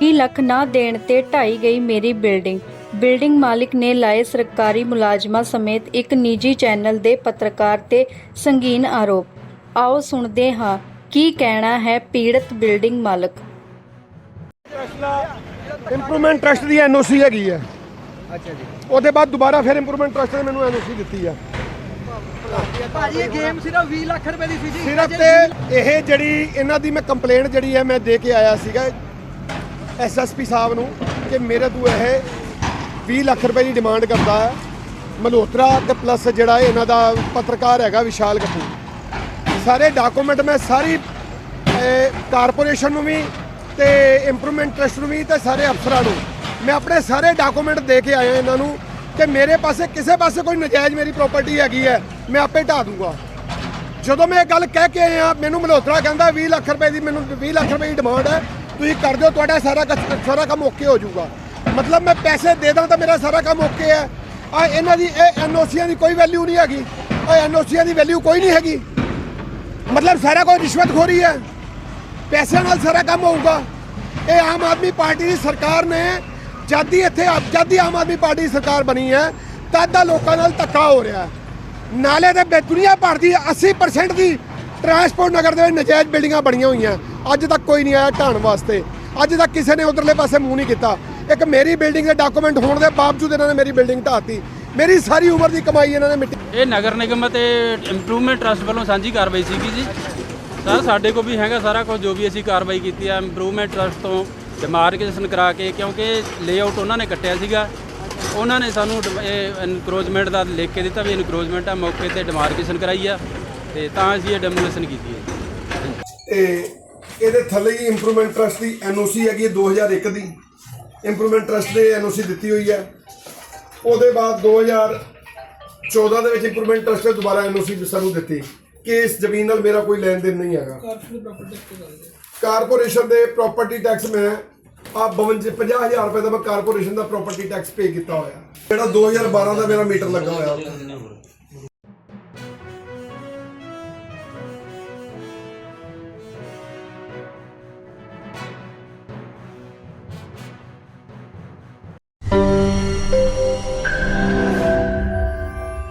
20 ਲੱਖ ਨਾ ਦੇਣ ਤੇ ਢਾਈ ਗਈ ਮੇਰੀ ਬਿਲਡਿੰਗ। ਬਿਲਡਿੰਗ ਮਾਲਿਕ ਨੇ ਲਾਏ ਸਰਕਾਰੀ ਮੁਲਾਜ਼ਮਾਂ ਸਮੇਤ ਇੱਕ ਨਿੱਜੀ ਚੈਨਲ ਦੇ ਪੱਤਰਕਾਰ ਤੇ ਸੰਗੀਨ ਆਰੋਪ। ਆਓ ਸੁਣਦੇ ਹਾਂ ਕੀ ਕਹਿਣਾ ਹੈ ਪੀੜਤ ਬਿਲਡਿੰਗ ਮਾਲਕ? ਇੰਪਰੂਵਮੈਂਟ ਟਰਸਟ ਦੀ ਐਨਓਸੀ ਹੈਗੀ ਹੈ ਅੱਛਾ ਜੀ। ਉਹਦੇ ਬਾਅਦ ਦੁਬਾਰਾ ਫਿਰ ਇੰਪਰੂਵਮੈਂਟ ਟਰਸਟ ਨੇ ਮੈਨੂੰ ਐਨਓਸੀ ਦਿੱਤੀ ਆ। ਭਾਜੀ ਇਹ ਗੇਮ ਸਿਰਫ 20 ਲੱਖ ਰੁਪਏ ਦੀ ਸੀ ਜੀ। ਸਿਰਫ ਤੇ ਇਹ ਜਿਹੜੀ ਇਹਨਾਂ ਦੀ ਮੈਂ ਕੰਪਲੇਂਟ ਜਿਹੜੀ ਹੈ ਮੈਂ ਦੇ ਕੇ ਆਇਆ ਸੀਗਾ ਐਸਐਸਪੀ ਸਾਹਿਬ ਨੂੰ ਕਿ ਮੇਰੇ ਤੋਂ ਇਹ 20 ਲੱਖ ਰੁਪਏ ਦੀ ਡਿਮਾਂਡ ਕਰਦਾ ਹੈ। ਮਲਹੋਤਰਾ ਤੇ ਪਲੱਸ ਜਿਹੜਾ ਇਹਨਾਂ ਦਾ ਪੱਤਰਕਾਰ ਹੈਗਾ ਵਿਸ਼ਾਲ ਕਪੂਰ। ਸਾਰੇ ਡਾਕੂਮੈਂਟ ਮੈਂ ਸਾਰੀ ਕਾਰਪੋਰੇਸ਼ਨ ਨੂੰ ਵੀ ਤੇ ਇੰਪਰੂਵਮੈਂਟ ਟਰਸਟ ਨੂੰ ਵੀ ਤੇ ਸਾਰੇ ਅਫਸਰਾਂ ਨੂੰ। ਮੈਂ ਆਪਣੇ ਸਾਰੇ ਡਾਕੂਮੈਂਟ ਦੇ ਕੇ ਆਇਆ ਇਹਨਾਂ ਨੂੰ ਕਿ ਮੇਰੇ ਪਾਸੇ, ਕਿਸੇ ਪਾਸੇ ਕੋਈ ਨਜਾਇਜ਼ ਮੇਰੀ ਪ੍ਰਾਪਰਟੀ ਹੈਗੀ ਹੈ, ਮੈਂ ਆਪੇ ਢਾ ਦੂੰਗਾ। ਜਦੋਂ ਮੈਂ ਇਹ ਗੱਲ ਕਹਿ ਕੇ ਆਇਆ, ਮੈਨੂੰ ਮਲਹੋਤਰਾ ਕਹਿੰਦਾ 20 ਲੱਖ ਰੁਪਏ ਦੀ, ਮੈਨੂੰ 20 ਲੱਖ ਰੁਪਏ ਦੀ ਡਿਮਾਂਡ ਹੈ ਤੁਸੀਂ ਕਰ ਦਿਓ, ਤੁਹਾਡਾ ਸਾਰਾ ਕੱਚ- ਸਾਰਾ ਕੰਮ ਓਕੇ ਹੋ ਜਾਊਗਾ। ਮਤਲਬ ਮੈਂ ਪੈਸੇ ਦੇ ਦਾਂ ਤਾਂ ਮੇਰਾ ਸਾਰਾ ਕੰਮ ਓਕੇ ਹੈ। ਆ ਇਹਨਾਂ ਦੀ, ਇਹ ਐਨਓਸੀਆਂ ਦੀ ਕੋਈ ਵੈਲਿਊ ਨਹੀਂ ਹੈਗੀ। ਉਹ ਐਨਓਸੀਆਂ ਦੀ ਵੈਲਿਊ ਕੋਈ ਨਹੀਂ ਹੈਗੀ। ਮਤਲਬ ਸਾਰਾ ਕੋਈ ਰਿਸ਼ਵਤਖੋਰੀ ਹੈ। ਪੈਸਿਆਂ ਨਾਲ ਸਾਰਾ ਕੰਮ ਹੋਊਗਾ। ਇਹ ਆਮ ਆਦਮੀ ਪਾਰਟੀ ਦੀ ਸਰਕਾਰ ਨੇ, ਜਦ ਦੀ ਇੱਥੇ ਜਦ ਦੀ ਆਮ ਆਦਮੀ ਪਾਰਟੀ ਦੀ ਸਰਕਾਰ ਬਣੀ ਹੈ, ਤਦ ਦਾ ਲੋਕਾਂ ਨਾਲ ਧੱਕਾ ਹੋ ਰਿਹਾ ਹੈ। ਨਾਲੇ ਤੇ ਬੇ- ਦੁਨੀਆ ਭਰ ਦੀ 80% ਦੀ ਟਰਾਂਸਪੋਰਟ ਨਗਰ ਦੇ ਵਿੱਚ ਨਜਾਇਜ਼ ਬਿਲਡਿੰਗਾਂ ਬਣੀਆਂ ਹੋਈਆਂ। ਅੱਜ ਤੱਕ ਕੋਈ ਨਹੀਂ ਆਇਆ ਢਾਣ ਵਾਸਤੇ। ਅੱਜ ਤੱਕ ਕਿਸੇ ਨੇ ਉਧਰਲੇ ਪਾਸੇ ਮੂੰਹ ਨਹੀਂ ਕੀਤਾ। ਇੱਕ ਮੇਰੀ ਬਿਲਡਿੰਗ ਦੇ ਡਾਕੂਮੈਂਟ ਹੋਣ ਦੇ ਬਾਵਜੂਦ ਇਹਨਾਂ ਨੇ ਮੇਰੀ ਬਿਲਡਿੰਗ ਢਾਤੀ। ਮੇਰੀ ਸਾਰੀ ਉਮਰ ਦੀ ਕਮਾਈ ਇਹਨਾਂ ਨੇ ਮਿੱਟੀ ਇਹ ਨਗਰ ਨਿਗਮ ਅਤੇ ਇੰਪਰੂਵਮੈਂਟ ਟਰਸਟ ਵੱਲੋਂ ਸਾਂਝੀ ਕਾਰਵਾਈ ਸੀਗੀ ਜੀ। ਸਰ ਸਾਡੇ ਕੋਲ ਵੀ ਹੈਗਾ ਸਾਰਾ ਕੁਝ ਜੋ ਵੀ ਅਸੀਂ ਕਾਰਵਾਈ ਕੀਤੀ ਹੈ ਇੰਪਰੂਵਮੈਂਟ ਟਰਸਟ ਤੋਂ ਡਿਮਾਰਕੇਸ਼ਨ ਕਰਾ ਕੇ ਕਿਉਂਕਿ ਲੇਆਊਟ ਉਹਨਾਂ ਨੇ ਕੱਟਿਆ ਸੀਗਾ। ਉਹਨਾਂ ਨੇ ਸਾਨੂੰ ਡ- ਇਹ ਇਨਕਰੋਚਮੈਂਟ ਦਾ ਲਿਖ ਕੇ ਦਿੱਤਾ ਵੀ ਇਨਕਰੋਚਮੈਂਟ ਆ ਮੌਕੇ ਤੇ ਡਿਮਾਰਕੇਸ਼ਨ ਕਰਾਈ ਆ। ਤੇ ਤਾਂ ਅਸੀਂ ਇਹ ਡੈਮੋਲੇਸ਼ਨ ਕੀਤੀ ਹੈ। ਇਹ ਇਹਦੇ ਥੱਲੇ ਹੀ ਇੰਪਰੂਵਮੈਂਟ ਟਰਸਟ ਦੀ ਐਨਓਸੀ ਹੈਗੀ ਹੈ 2001 ਦੀ। ਇੰਪਰੂਵਮੈਂਟ ਟਰਸਟ ਨੇ ਐਨਓਸੀ ਦਿੱਤੀ ਹੋਈ ਹੈ। ਉਹਦੇ ਬਾਅਦ 2014 ਦੇ ਵਿੱਚ ਇੰਪਰੂਵਮੈਂਟ ਟਰਸਟ ਨੇ ਦੁਬਾਰਾ ਐਨਓਸੀ ਸਾਨੂੰ ਦਿੱਤੀ। ਕਿ ਇਸ ਜ਼ਮੀਨ ਨਾਲ ਮੇਰਾ ਕੋਈ ਲੈਣ ਦੇਣ ਨਹੀਂ ਹੈਗਾ। ਕਾਰਪੋਰੇਸ਼ਨ ਦੇ ਪ੍ਰਾਪਰਟੀ ਟੈਕਸ ਮੈਂ ਆ 52 50000 ਰੁਪਏ ਦਾ ਮੈਂ ਕਾਰਪੋਰੇਸ਼ਨ ਦਾ ਪ੍ਰਾਪਰਟੀ ਟੈਕਸ ਪੇ ਕੀਤਾ ਹੋਇਆ। ਜਿਹੜਾ 2012 ਦਾ ਮੇਰਾ ਮੀਟਰ ਲੱਗਾ ਹੋਇਆ।